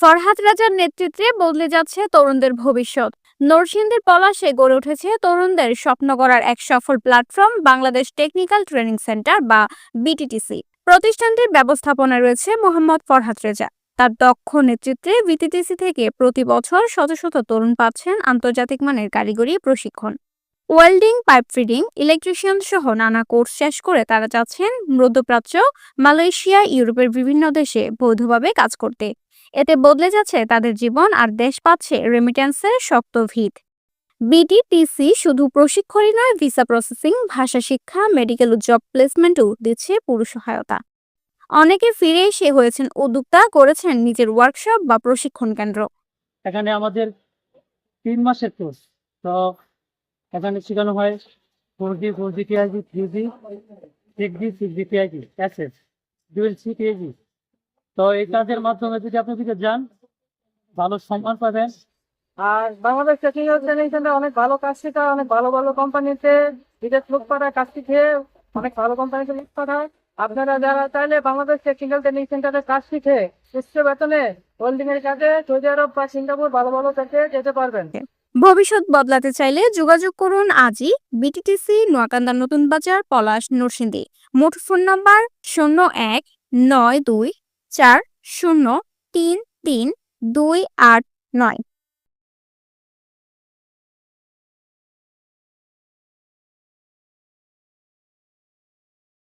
ফরহাদ রাজার নেতৃত্বে বদলে যাচ্ছে তরুণদের ভবিষ্যৎ। নরসিংদীর পলাশে গড়ে উঠেছে তরুণদের স্বপ্ন গড়ার এক সফল platform Bangladesh technical training centre বা বিটিটিসি। প্রতিষ্ঠানটির ব্যবস্থাপনায় রয়েছে মোহাম্মদ ফরহাদ রেজা। তার দক্ষ নেতৃত্বে বিটিটিসি থেকে প্রতি বছর শত শত তরুণ পাচ্ছেন আন্তর্জাতিক মানের কারিগরি প্রশিক্ষণ। ওয়েল্ডিং, পাইপ ফিডিং, ইলেকট্রিশিয়ান সহ নানা কোর্স শেষ করে তারা যাচ্ছেন মধ্যপ্রাচ্য, মালয়েশিয়া, ইউরোপের বিভিন্ন দেশে বৈধভাবে কাজ করতে। এতে বদলে যাচ্ছে তাদের জীবন আর দেশ পাচ্ছে রেমিট্যান্সের শক্ত ভিত। বিটিটিসি শুধু প্রশিক্ষণই নয় ভিসা প্রসেসিং ভাষা শিক্ষা মেডিকেল জব প্লেসমেন্টও দিচ্ছে পুরো সহায়তা। অনেকে ফিরে এসে হয়েছেন উদ্যোক্তা, করেছেন নিজের ওয়ার্কশপ বা প্রশিক্ষণ কেন্দ্র। এখানে আমাদের তিন মাসের কোর্স তো এখানে শেখানো হয় four G four G TIG three G six G six G TIG SS dual C TIG তো এই কাজের মাধ্যমে যদি আপনি দিকে যান ভালো সম্মান পাবেন। আর বাংলাদেশ টেকনিক্যাল ট্রেনিং সেন্টার অনেক ভালো কাজ শেখায় অনেক ভালো ভালো কোম্পানিতে বিদেশ লোক পাঠায় কাজ শিখে অনেক ভালো কোম্পানিতে লোক পাঠায়। আপনারা যারা চাইলে বাংলাদেশ টেকনিক্যাল ট্রেনিং সেন্টারে কাজ শিখে উচ্চ বেতনে হোল্ডিং এর কাজে সৌদি আরব বা সিঙ্গাপুর ভালো ভালো দেশে যেতে পারবেন। ভবিষ্যৎ বদলাতে চাইলে যোগাযোগ করুন আজই বিটিটিসি নোয়াকান্দা নতুন বাজার পলাশ নরসিংদী। মোট ফোন নাম্বার শূন্য এক নয় দুই চার শূন্য তিন তিন দুই আট নয়।